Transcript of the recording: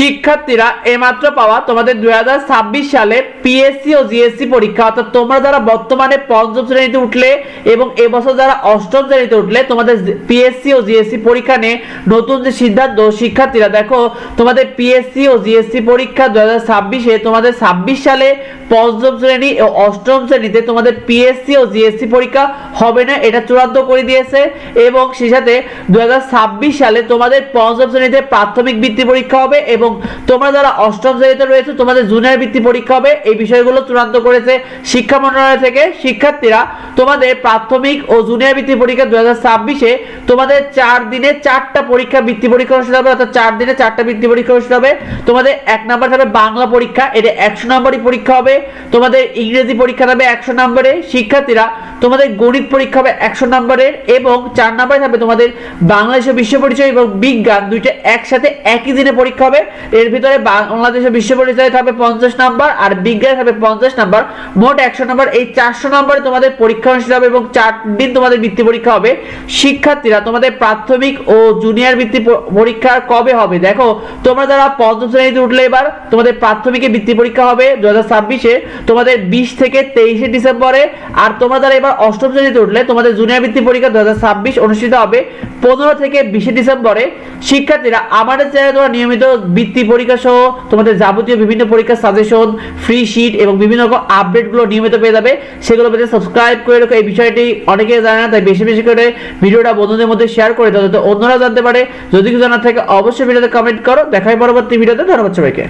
শিক্ষার্থীরা এমাত্র পাওয়া তোমাদের দুই হাজার ছাব্বিশ সালে পিএসসি ও জিএসসি পরীক্ষা। অর্থাৎ তোমরা যারা বর্তমানে পঞ্চম শ্রেণীতে উঠলে এবং এবছর যারা অষ্টম শ্রেণীতে উঠলে, তোমাদের পিএসসি ও জিএসসি পরীক্ষা নিয়ে নতুন যে সিদ্ধান্ত, শিক্ষার্থীরা দেখো, তোমাদের পিএসসি ও জিএসসি পরীক্ষা দু হাজার ছাব্বিশে তোমাদের ছাব্বিশ সালে পঞ্চম শ্রেণি ও অষ্টম শ্রেণীতে তোমাদের পিএসসি ও জিএসসি পরীক্ষা হবে না, এটা চূড়ান্ত করে দিয়েছে। এবং সেই সাথে দুই হাজার ছাব্বিশ সালে তোমাদের পঞ্চম শ্রেণীতে প্রাথমিক বৃত্তি পরীক্ষা হবে এবং তোমরা যারা অষ্টম শ্রেণীতে রয়েছে, তোমাদের জুনিয়র বৃত্তি পরীক্ষা হবে। এই বিষয়গুলো চূড়ান্ত করেছে শিক্ষা মন্ত্রণালয় থেকে শিক্ষার্থীরা। তোমাদের প্রাথমিক ও জুনিয়র বৃত্তি পরীক্ষা দু হাজার ছাব্বিশে তোমাদের চার দিনে চারটা পরীক্ষা বৃত্তি পরীক্ষা অনুষ্ঠিত হবে, অর্থাৎ চার দিনে চারটা বৃত্তি পরীক্ষা অনুষ্ঠিত হবে। তোমাদের এক নাম্বার থাকবে বাংলা পরীক্ষা, এটা একশো নম্বরই পরীক্ষা হবে। তোমাদের ইংরেজি পরীক্ষা থাকবে একশো নম্বরে। শিক্ষার্থীরা, তোমাদের গণিত পরীক্ষা হবে একশো নম্বরের এবং চার নম্বরে থাকবে তোমাদের বাংলাদেশের বিশ্ব পরিচয় এবং বিজ্ঞান দুইটা একসাথে একই দিনে পরীক্ষা হবে। এর ভিতরে বাংলাদেশের বিশ্ব পরিচয় থাকবে পঞ্চাশ নাম্বার আর বিজ্ঞান থাকবে পঞ্চাশ নাম্বার। মোট একশো নাম্বার, এই চারশো নম্বরে তোমাদের পরীক্ষা অনুষ্ঠিত হবে এবং চার দিন তোমাদের বৃত্তি পরীক্ষা হবে। শিক্ষার্থীরা তোমাদের প্রাথমিক ও জুনিয়র বৃত্তি পরীক্ষা কবে হবে? দেখো, তোমরা যারা পঞ্চম শ্রেণীতে উঠলে এবার, তোমাদের প্রাথমিকে বৃত্তি পরীক্ষা হবে দু হাজার ছাব্বিশে, তোমাদের বিশ থেকে তেইশে ডিসেম্বরে, আর তোমরা যারা এবার অষ্টম শ্রেণীতে উঠলে, তোমাদের জুনিয়র বৃত্তি পরীক্ষা দু হাজার ছাব্বিশ অনুষ্ঠিত হবে পনেরো থেকে বিশে ডিসেম্বরে। শিক্ষার্থীরা, আমাদের চ্যানেলে তোমরা নিয়মিত বৃত্তি পরীক্ষা সহ তোমাদের যাবতীয় বিভিন্ন পরীক্ষার সাজেশন ফ্রি শিট এবং বিভিন্ন রকম আপডেটগুলো নিয়মিত পেয়ে যাবে। সেগুলো পেতে সাবস্ক্রাইব করে রাখো। এই বিষয়টি অনেকে জানে না, তাই বেশি বেশি করে ভিডিওটা বন্ধুদের মধ্যে শেয়ার করে দাও, যাতে অন্যরা জানতে পারে। যদি কিছু জানার থাকে, অবশ্যই ভিডিওতে কমেন্ট করো। দেখাই পরবর্তী ভিডিওতে। ধন্যবাদ সবাইকে।